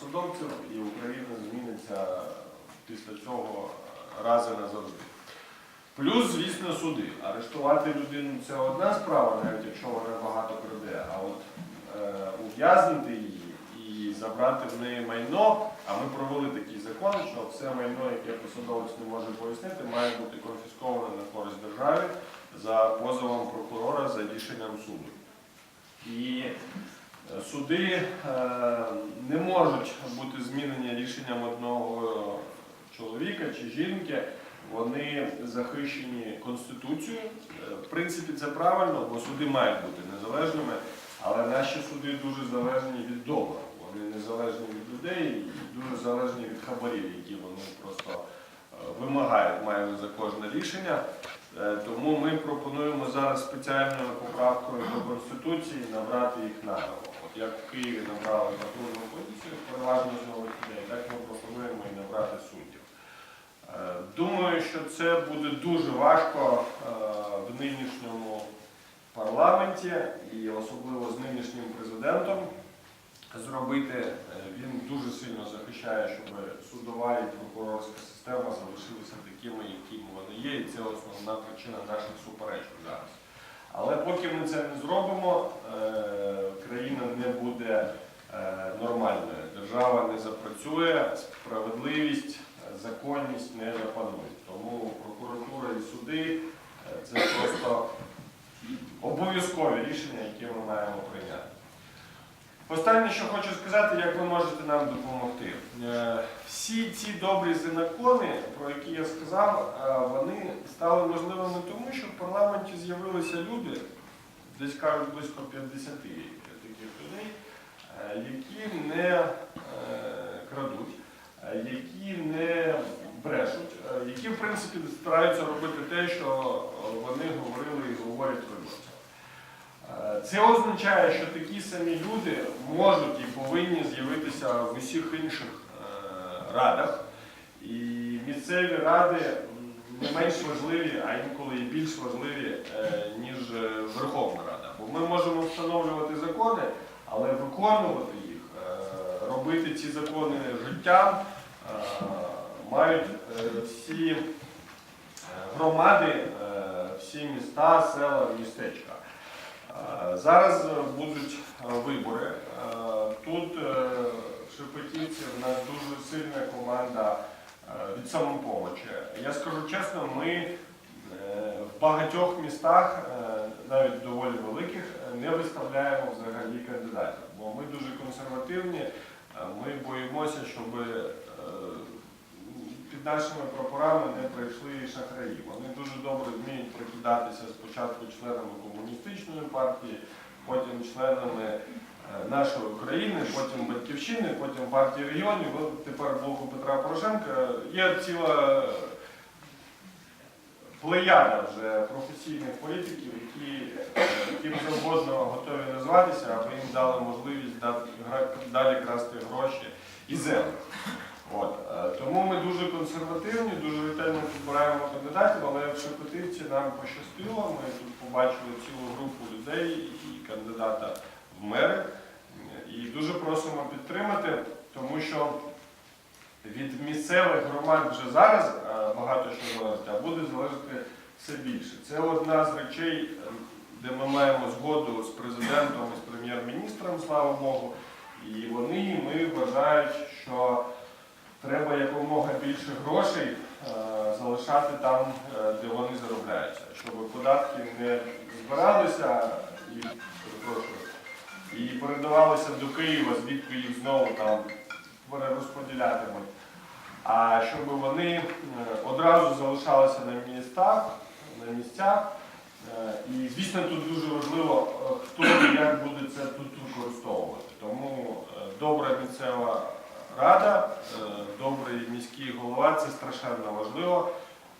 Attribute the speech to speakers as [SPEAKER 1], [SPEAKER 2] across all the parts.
[SPEAKER 1] посадовців, і Україна зміниться після цього рази назавжди. Плюс, звісно, суди. Арештувати людину це одна справа, навіть якщо вона багато краде, а от е, ув'язнити її і забрати в неї майно, а ми провели такий закон, що все майно, яке посадовець не може пояснити, має бути конфісковане на користь держави за позовом прокурора за рішенням суду. І суди е, не можуть бути змінені рішенням одного чоловіка чи жінки. Вони захищені Конституцією. Е, В принципі, це правильно, бо суди мають бути незалежними, але наші суди дуже залежні від долару. Вони незалежні від людей і дуже залежні від хабарів, які вони просто е, вимагають майже за кожне рішення. Тому ми пропонуємо зараз спеціальною поправкою до Конституції набрати їх наново. Як в Києві набрали патрульну поліцію, переважно з людей, так ми пропонуємо і набрати суддів. Е, Думаю, що це буде дуже важко е, в нинішньому парламенті і особливо з нинішнім президентом зробити. Е, Він дуже сильно захищає, щоб судова і прокурорська система залишилися такими, якими вони є, і це основна причина наших суперечок зараз. Але поки ми це не зробимо, е, країна не буде е, нормальною, держава не запрацює, справедливість, законність не запанують. Тому прокуратура і суди е, це просто обов'язкові рішення, які ми маємо прийняти. Останнє, що хочу сказати, як ви можете нам допомогти. Е, Всі ці добрі закони, про які я сказав, е, вони стали можливими тому, що в парламенті з'явилися люди, десь кажуть близько 50 таких людей, е, які не крадуть, які не брешуть, які в принципі стараються робити те, що вони говорили і говорять виборцям. Це означає, що такі самі люди можуть і повинні з'явитися в усіх інших е, радах. І місцеві ради не менш важливі, а інколи і більш важливі, е, ніж е, Верховна Рада. Бо ми можемо встановлювати закони, але виконувати їх, робити ці закони життям мають всі громади, всі міста, села, містечка. Зараз е, будуть е, вибори. Е, Тут в Шепетівці в нас дуже сильна команда від самопомочі. Я скажу чесно, ми в багатьох містах, навіть доволі великих, не виставляємо взагалі кандидатів, бо ми дуже консервативні. Ми боїмося, щоб е, нашими прапорами не прийшли шахраї. Вони дуже добре вміють прикидатися спочатку членами комуністичної партії, потім членами е, нашої України, потім батьківщини, потім партії регіонів, от тепер блоку Петра Порошенка. Є ціла плеяда вже професійних політиків, які е, яким завгодно готові назватися, аби їм дали можливість далі красти гроші і землю. От, е, тому ми дуже консервативні, дуже ретельно підбираємо кандидатів, але в Шепетівці нам пощастило. Ми тут побачили цілу групу людей і кандидата в мери. І дуже просимо підтримати, тому що від місцевих громад вже зараз е, багато що залежить, а буде залежати все більше. Це одна з речей, е, де ми маємо згоду з президентом і з прем'єр-міністром, слава Богу. І вони, ми вважають, що треба якомога більше грошей е, залишати там, е, де вони заробляються, щоб податки не збиралися і, і передавалися до Києва, звідки їх знову там перерозподілятимуть. А щоб вони е, одразу залишалися на містах, на місцях. І, звісно, тут дуже важливо, хто і як буде це тут використовувати. Тому добра місцева рада, е, добрий міський голова це страшенно важливо.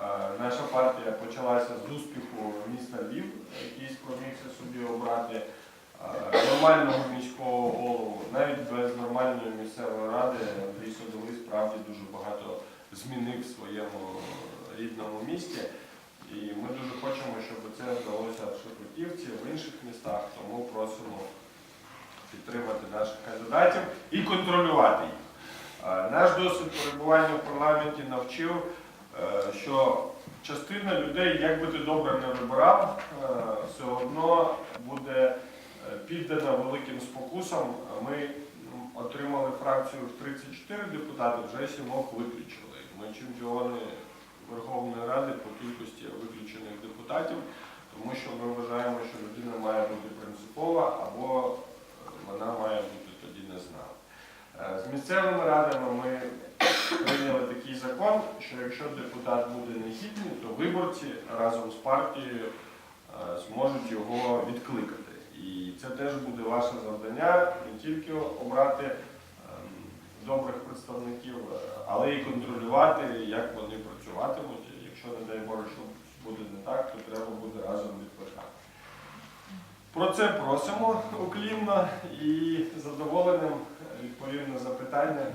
[SPEAKER 1] Е, Наша партія почалася з успіху міста Львів, який спромігся собі обрати е, нормального міського голову. Навіть без нормальної місцевої ради Андрій Садовий справді дуже багато змінив в своєму рідному місті. І ми дуже хочемо, щоб це вдалося в Шепетівці, в інших містах, тому просимо підтримати наших кандидатів і контролювати їх. Е, Наш досвід перебування в парламенті навчив, е, що частина людей, як би ти добре не вибирав, е, все одно буде піддана великим спокусам. Ми отримали фракцію в 34 депутати, вже сімох виключили. Ми чемпіони Верховної Ради по кількості виключених депутатів, тому що ми вважаємо, що людина має бути принципова або вона має бути тоді не знала. Е, З місцевими радами ми прийняли такий закон, що якщо депутат буде негідний, то виборці разом з партією е, зможуть його відкликати. І це теж буде ваше завдання не тільки обрати ем, добрих представників, е, але і контролювати, як вони працюватимуть. Якщо, не дай Боже, що буде не так, то треба буде разом відкликати. Про це просимо уклінно і з задоволенням відповім на запитання,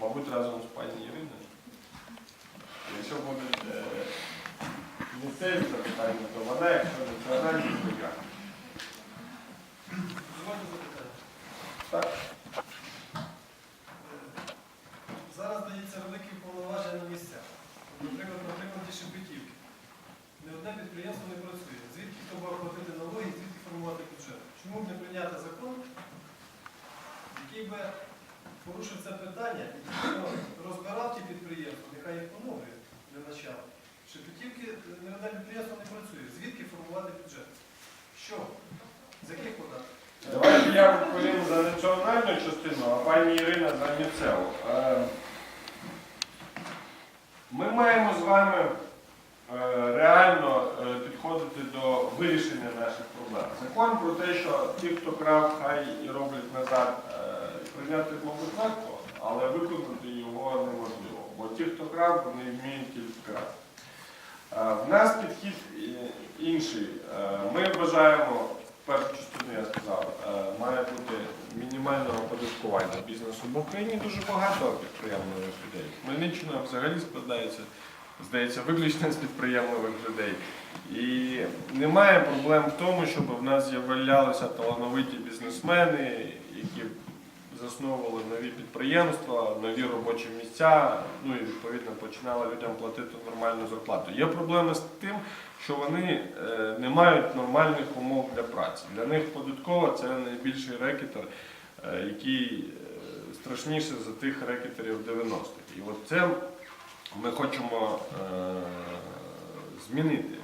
[SPEAKER 1] мабуть, разом з пані Іриною. Якщо будуть е, місцеві запитання, то вона, якщо національні, то я.
[SPEAKER 2] Дозвольте запитання. Зараз дається великі повноваження на місцях. Наприклад, на прикладі Шепетівки. Не одне підприємство не працює. Звідки хто буде платити налоги, звідки формувати бюджет? Чому б не прийняти закон, який би порушив це питання, і ну, розбирав ті підприємства, нехай їх поновлює для начала. Шепетівки не одне підприємство не працює. Звідки формувати бюджет? Що? З яких податків?
[SPEAKER 1] Давайте я відповім за національну частину, а пані Ірина за місцеву. Е, Ми маємо з вами е, реально е, підходити до вирішення наших проблем. Закон про те, що ті, хто крав, хай і роблять назад, мабуть легко, але виконати його неможливо. Бо ті, хто крав, вони вміють тільки красти. Е, В нас підхід е, інший. Е, Ми вважаємо, першу частину я сказав, має бути мінімальне оподаткування бізнесу, бо в країні дуже багато підприємливих людей. Хмельниччина взагалі складається, здається, виключно з підприємливих людей. І немає проблем в тому, щоб в нас з'являлися талановиті бізнесмени, які засновували нові підприємства, нові робочі місця, ну і відповідно починали людям платити нормальну зарплату. Є проблеми з тим, що вони е, не мають нормальних умов для праці. Для них податкова це найбільший рекетер, е, який е, страшніше за тих рекетерів 90-х. І от це ми хочемо змінити,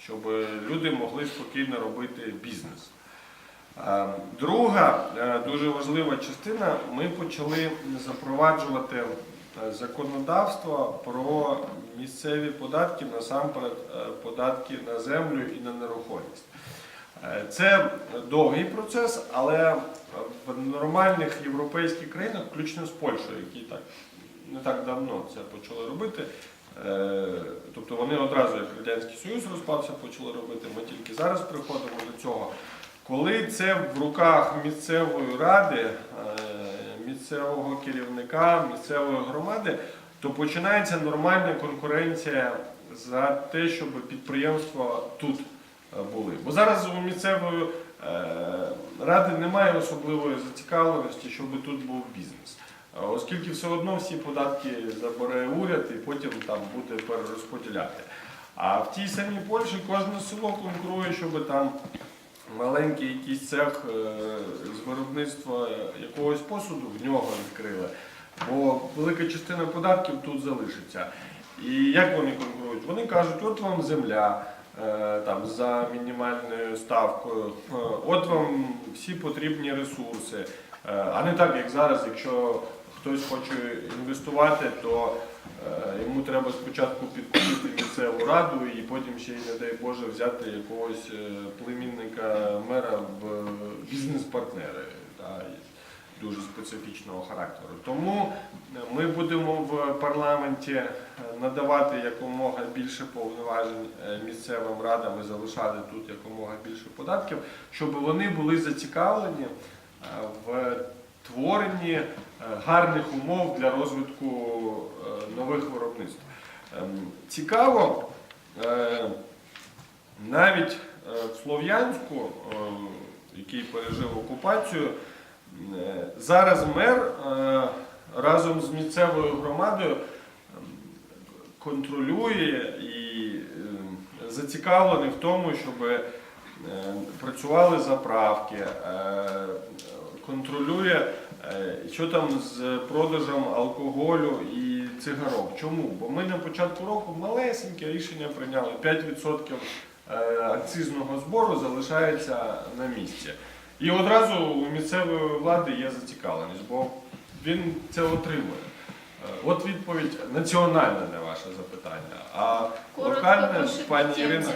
[SPEAKER 1] щоб люди могли спокійно робити бізнес. Е, Друга е, дуже важлива частина, ми почали запроваджувати е, законодавство про місцеві податки, насамперед податки на землю і на нерухомість. Це довгий процес, але в нормальних європейських країнах, включно з Польщею, які так не так давно це почали робити. Тобто вони одразу, як Радянський Союз розпався, почали робити. Ми тільки зараз приходимо до цього. Коли це в руках місцевої ради, е, місцевого керівника, місцевої громади, то починається нормальна конкуренція за те, щоб підприємства тут е, були. Бо зараз у місцевої е, ради немає особливої зацікавленості, щоб тут був бізнес. Оскільки все одно всі податки забере уряд і потім там буде перерозподіляти. А в тій самій Польщі кожне село конкурує, щоб там маленький якийсь цех е, з виробництва якогось посуду в нього відкрили. Бо велика частина податків тут залишиться. І як вони конкурують? Вони кажуть, от вам земля е, там, за мінімальною ставкою, е, от вам всі потрібні ресурси. А не так, як зараз, якщо хтось хоче інвестувати, то треба спочатку підкупити місцеву раду і потім ще й, не дай Боже, взяти якогось е, племінника мера в бізнес-партнери та, дуже специфічного характеру. Тому е, ми будемо в парламенті е, надавати якомога більше повноважень е, місцевим радам і залишати тут якомога більше податків, щоб вони були зацікавлені е, в творенні е, гарних умов для розвитку е, нових виробництв. Ем, Цікаво, е, навіть Слов'янську, е, який пережив окупацію, зараз мер разом з місцевою громадою ем, контролює і ем, зацікавлений в тому, щоб працювали заправки, контролює, е, що там з продажем алкоголю і цигарок. Чому? Бо ми на початку року малесеньке рішення прийняли 5% е, акцизного збору залишається на місці. І одразу у місцевої влади є зацікавленість, бо він це отримує. Е, От відповідь національна на ваше запитання. А локальне, пані Ірина.